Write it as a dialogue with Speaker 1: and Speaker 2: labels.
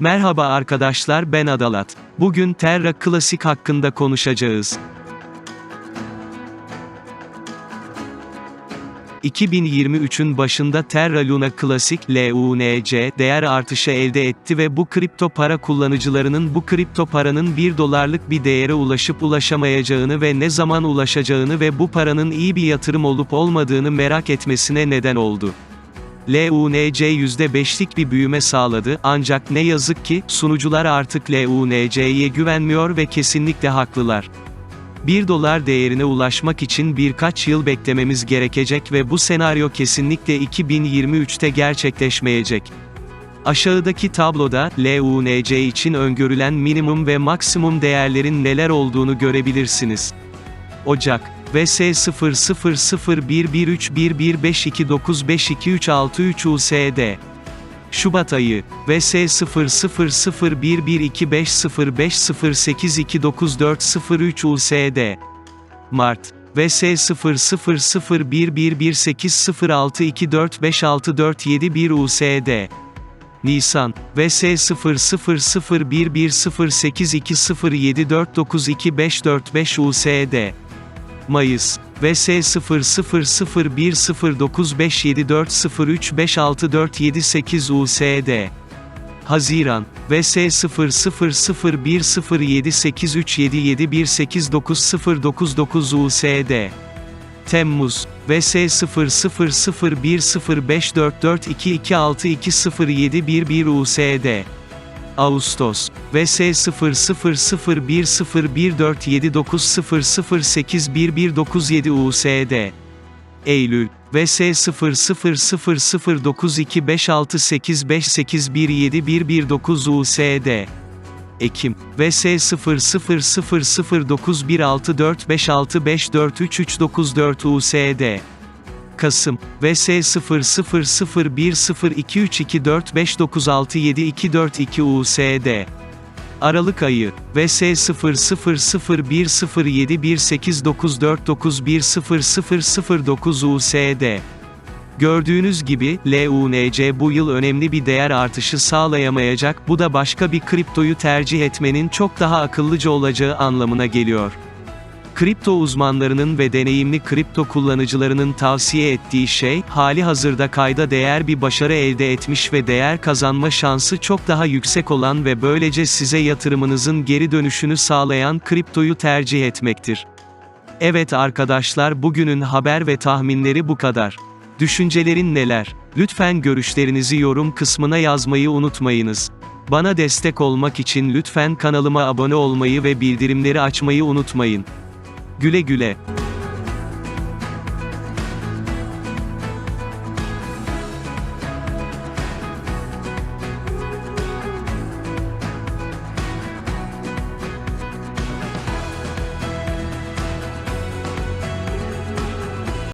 Speaker 1: Merhaba arkadaşlar ben Adalat. Bugün Terra Classic hakkında konuşacağız. 2023'ün başında Terra Luna Classic LUNC değer artışı elde etti ve bu kripto para kullanıcılarının bu kripto paranın 1 dolarlık bir değere ulaşıp ulaşamayacağını ve ne zaman ulaşacağını ve bu paranın iyi bir yatırım olup olmadığını merak etmesine neden oldu. LUNC %5'lik bir büyüme sağladı, ancak ne yazık ki, sunucular artık LUNC'ye güvenmiyor ve kesinlikle haklılar. 1 dolar değerine ulaşmak için birkaç yıl beklememiz gerekecek ve bu senaryo kesinlikle 2023'te gerçekleşmeyecek. Aşağıdaki tabloda, LUNC için öngörülen minimum ve maksimum değerlerin neler olduğunu görebilirsiniz. Ocak VS 0001131152952363 USD Şubat ayı VS 0011250508299403 USD Mart VS 0011180624564741 USD Nisan VS 0011082074925545 USD Mayıs VS 00109574035648 USD Haziran VS 00107837781899 USD Temmuz VS 0010544226207111 USD Ağustos VS 0001014790081197 USD Eylül VS 00092568581719 USD Ekim VS 00091645654334 USD Kasım VS 000102324596724242 USD Aralık ayı VS 0001071894910009 USD Gördüğünüz gibi, LUNC bu yıl önemli bir değer artışı sağlayamayacak, bu da başka bir kriptoyu tercih etmenin çok daha akıllıca olacağı anlamına geliyor. Kripto uzmanlarının ve deneyimli kripto kullanıcılarının tavsiye ettiği şey, hali hazırda kayda değer bir başarı elde etmiş ve değer kazanma şansı çok daha yüksek olan ve böylece size yatırımınızın geri dönüşünü sağlayan kriptoyu tercih etmektir. Evet arkadaşlar bugünün haber ve tahminleri bu kadar. Düşüncelerin neler? Lütfen görüşlerinizi yorum kısmına yazmayı unutmayınız. Bana destek olmak için lütfen kanalıma abone olmayı ve bildirimleri açmayı unutmayın. Güle güle.